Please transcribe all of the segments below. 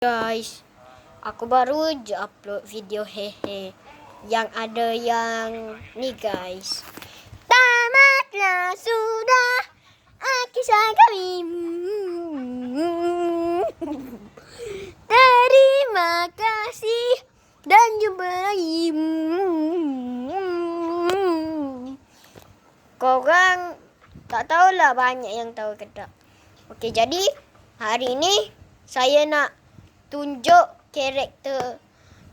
Guys, aku baru je upload video hehe yang ada yang ni guys. Tamatlah sudah kisah kami. Terima kasih dan jumpa lagi. Korang tak tahulah banyak yang tahu ke tak. Okey, jadi hari ni saya nak tunjuk karakter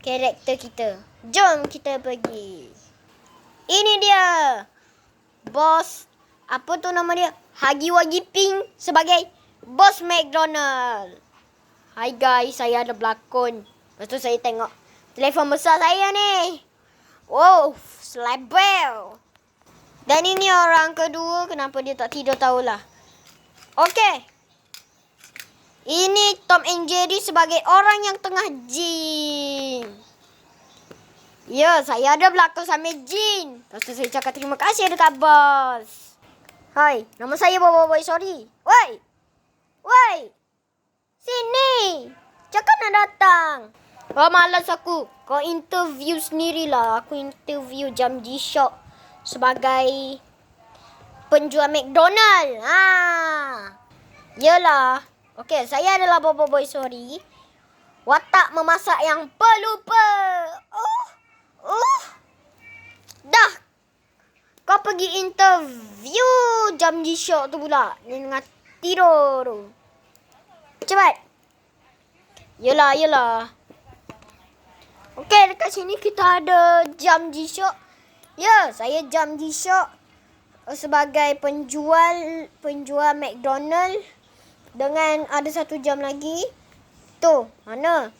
karakter kita. Jom kita pergi. Ini dia. Bos apa tu nama dia? Hagi Wagi Ping sebagai bos McDonald. Hai guys, saya ada berlakon. Lepas tu saya tengok telefon besar saya ni. Wow, selebel. Dan ini orang kedua, kenapa dia tak tidur tahulah. Okey. Ini Tom and Jerry sebagai orang yang tengah jin. Ya, saya ada berlakon sama jin. Lepas tu saya cakap terima kasih dekat bos. Hai, nama saya Bobo Boy Sorry. Woi. Woi. Sini. Cakap nak datang. Oh, malas aku. Kau interview sendirilah. Aku interview jam G-Shock sebagai penjual McDonald. Ha. Yalah. Okey, saya adalah Bobo Boy Sorry. Watak memasak yang pelupa. Oh. Oh. Dah. Kau pergi interview jam di show tu pula. Ni dengan tidur tu. Cepat. Yelah, yelah. Okey, dekat sini kita ada jam di show. Ya, saya jam di show sebagai penjual penjual McDonald dengan ada satu jam lagi. Tu, mana?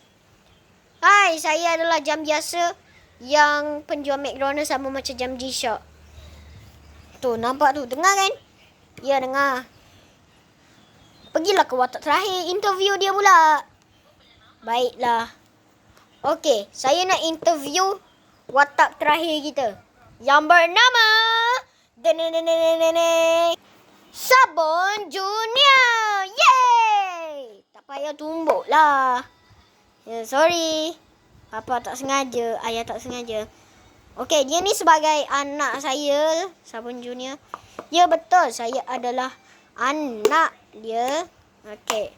Hai, saya adalah jam biasa yang penjual McDonald sama macam jam G-Shock. Tu, nampak tu. Dengar kan? Ya, dengar. Pergilah ke watak terakhir. Interview dia pula. Baiklah. Okey, saya nak interview watak terakhir kita. Yang bernama... Sabun Junior. Payah tumbuk lah. Ya, sorry. Apa tak sengaja. Ayah tak sengaja. Okey, dia ni sebagai anak saya. Sabun Junior. Ya, betul. Saya adalah anak dia. Okey.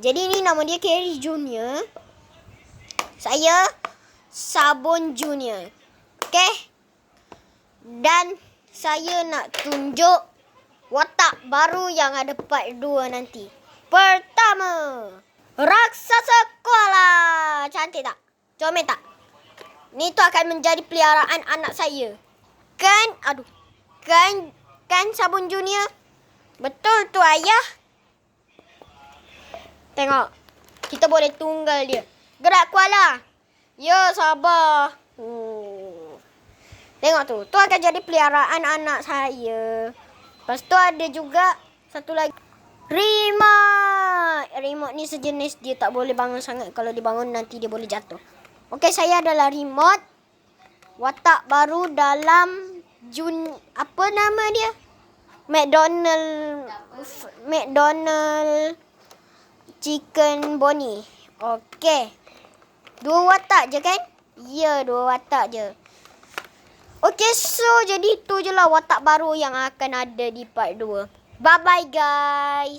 Jadi ni nama dia Kerry Junior. Saya Sabun Junior. Okey. Dan saya nak tunjuk watak baru yang ada part 2 nanti. Pertama, raksasa koala. Cantik tak? Comel tak? Ni tu akan menjadi peliharaan anak saya. Kan? Aduh. Kan? Kan sabun junior? Betul tu ayah. Tengok. Kita boleh tunggal dia. Gerak koala. Ya, sabar. Hmm. Tengok tu. Tu akan jadi peliharaan anak saya. Lepas tu ada juga satu lagi. Remote. Remote ni sejenis dia tak boleh bangun sangat. Kalau dibangun nanti dia boleh jatuh. Okey, saya adalah remote. Watak baru dalam Jun... Apa nama dia? McDonald... McDonald... Chicken Bonnie. Okey. Dua watak je kan? Ya, dua watak je. Okay, so jadi tu je lah watak baru yang akan ada di part 2. Bye-bye guys.